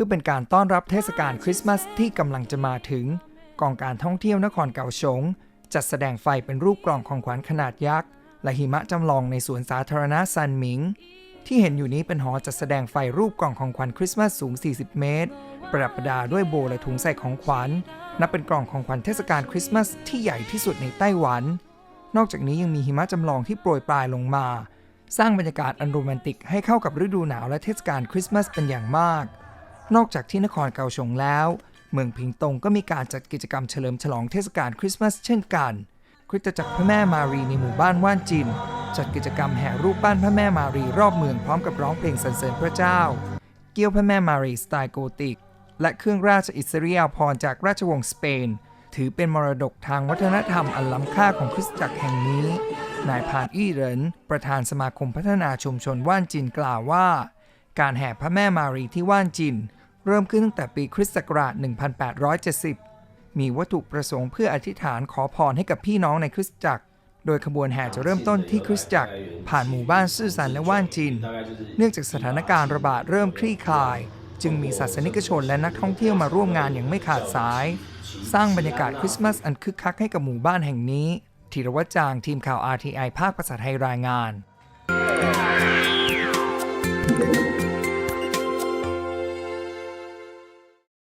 พื่อเป็นการต้อนรับเทศกาลคริสต์มาสที่กำลังจะมาถึง กองการท่องเที่ยวนครเก่าฉงจัดแสดงไฟเป็นรูปกล่องของขวัญขนาดยักษ์และหิมะจำลองในสวนสาธารณะซันหมิง ที่เห็นอยู่นี้เป็นหอจัดแสดงไฟรูปกล่องของขวัญคริสต์มาสสูง 40 เมตร ประดับประดาด้วยโบและถุงใส่ของขวัญนับเป็นกล่องของขวัญเทศกาลคริสต์มาสที่ใหญ่ที่สุดในไต้หวัน นอกจากนี้ยังมีหิมะจำลองที่โปรยปลายลงมา สร้างบรรยากาศอันโรแมนติกให้เข้ากับฤดูหนาวและเทศกาลคริสต์มาสเป็นอย่างมาก นอกจากที่นครเกาฉงแล้ว เมืองพิงตงก็มีการจัดกิจกรรมเฉลิมฉลองเทศกาลคริสต์มาสเช่นกัน คริสตจักรพระแม่มารีในหมู่บ้านว่านจิน จัดกิจกรรมแห่รูปปั้นพระแม่มารีรอบเมืองพร้อมกับร้องเพลงสรรเสริญพระเจ้า เกี้ยวพระแม่มารีสไตล์โกธิก และเครื่องราชอิสริยาภรณ์จากราชวงศ์สเปน ถือเป็นมรดกทางวัฒนธรรมอันล้ำค่าของคริสตจักรแห่งนี้ นายพานอี้เหรินประธานสมาคมพัฒนาชุมชนว่านจินกล่าวว่า การแห่พระแม่มารีที่ว่านจิน เริ่มขึ้นตั้งแต่ปีคริสต์ศักราช 1870 มีวัตถุประสงค์เพื่ออธิษฐานขอพรให้กับพี่น้องในคริสตจักร โดยขบวนแห่จะเริ่มต้นที่คริสตจักร ผ่านหมู่บ้านซื่อสันและว่านจิน เนื่องจากสถานการณ์ระบาดเริ่มคลี่คลาย จึงมีศาสนิกชนและนักท่องเที่ยวมาร่วมงานอย่างไม่ขาดสาย สร้างบรรยากาศคริสต์มาสอันคึกคักให้กับหมู่บ้านแห่งนี้ธีรวัจจางทีมข่าว RTI ภาคภาษาไทยรายงาน